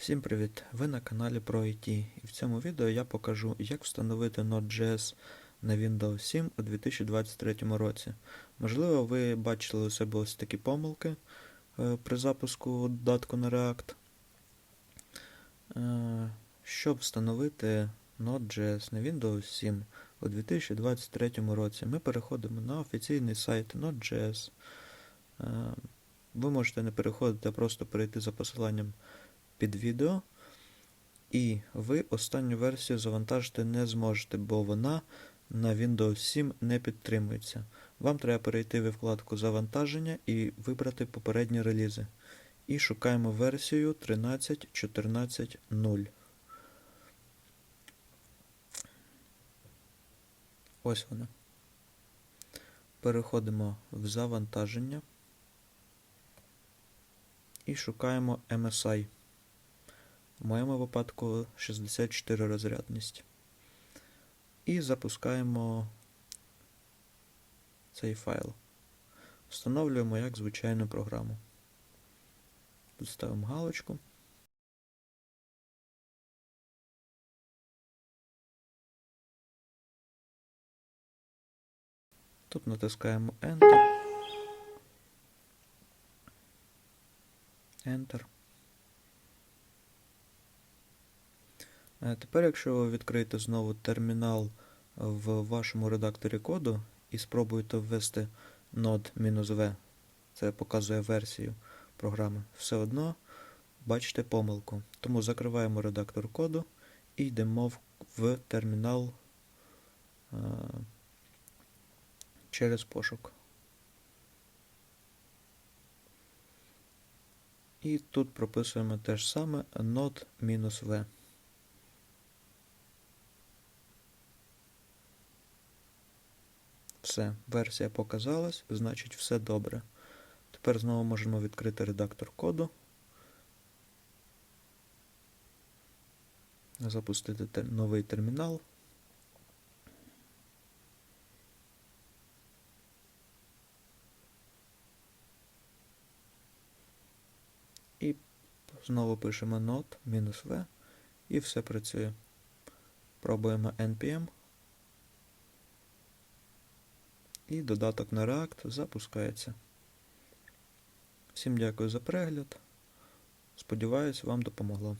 Всім привіт! Ви на каналі про IT і в цьому відео я покажу, як встановити Node.js на Windows 7 у 2023 році. Можливо, ви бачили у себе ось такі помилки е, при запуску додатку на React. Е, щоб встановити Node.js на Windows 7 у 2023 році, ми переходимо на офіційний сайт Node.js. Е, ви можете не переходити, а просто перейти за посиланням під відео, і ви останню версію завантажити не зможете, бо вона на Windows 7 не підтримується. Вам треба перейти в вкладку Завантаження і вибрати попередні релізи. І шукаємо версію 13.14.0. Ось вона. Переходимо в завантаження і шукаємо MSI. В моєму випадку 64 розрядність. І запускаємо цей файл. Встановлюємо як звичайну програму. Тут ставимо галочку. Тут натискаємо Enter. Enter. Тепер, якщо ви відкриєте знову термінал в вашому редакторі коду і спробуєте ввести node-v, це показує версію програми, все одно бачите помилку. Тому закриваємо редактор коду і йдемо в, в термінал е, через пошук. І тут прописуємо те ж саме node-v. Все, версія показалась, значить все добре. Тепер знову можемо відкрити редактор коду, запустити новий термінал. І знову пишемо node-v і все працює. Пробуємо npm. І додаток на React запускається. Всім дякую за перегляд. Сподіваюсь, вам допомогло.